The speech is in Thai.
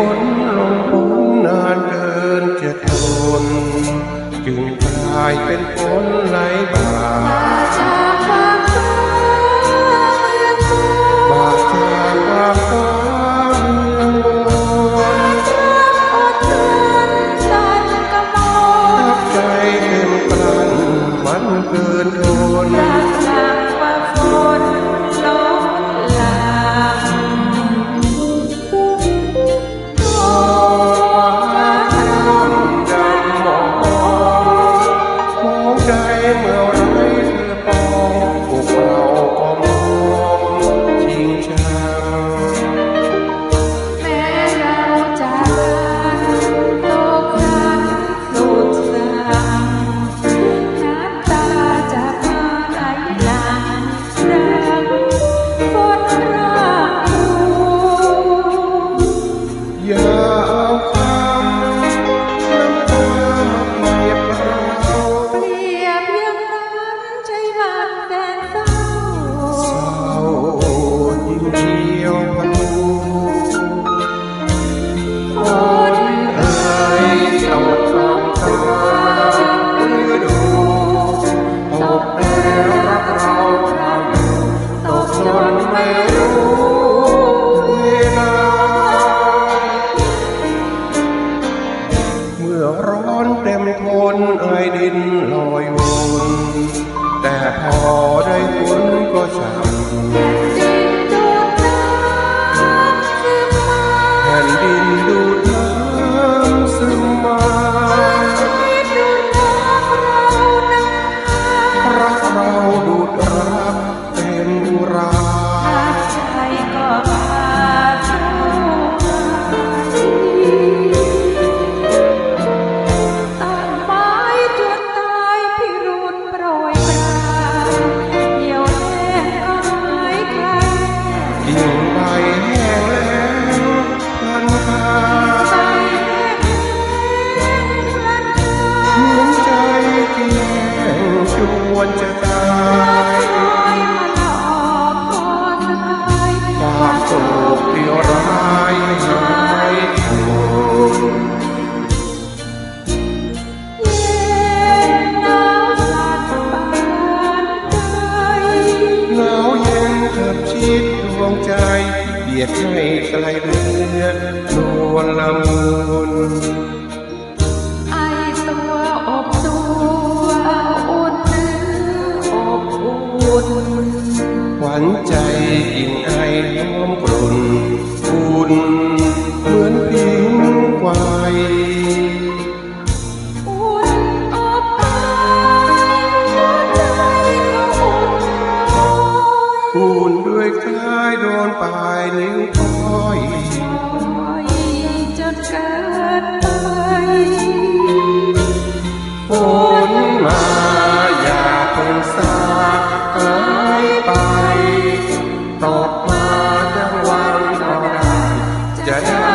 ฝนลงฝนนานเกินจะทนจึงกลายเป็นคน อร้อนเต็มทนเอ้ยดินลอยวนแต่พอได้คุณก็ช้า ควรจะตายคามโศกเดียวร้ายหายโหหนาวเย็นเกืบชิดดวงใจเบียดให้ใกลเรือนตัวละมุน กินไอน้ำกลุ่นอุ่นเหมือนพิงควายอุ่นด้วยกายโดนปลายนิ้วก้อยจนเกิด Yeah.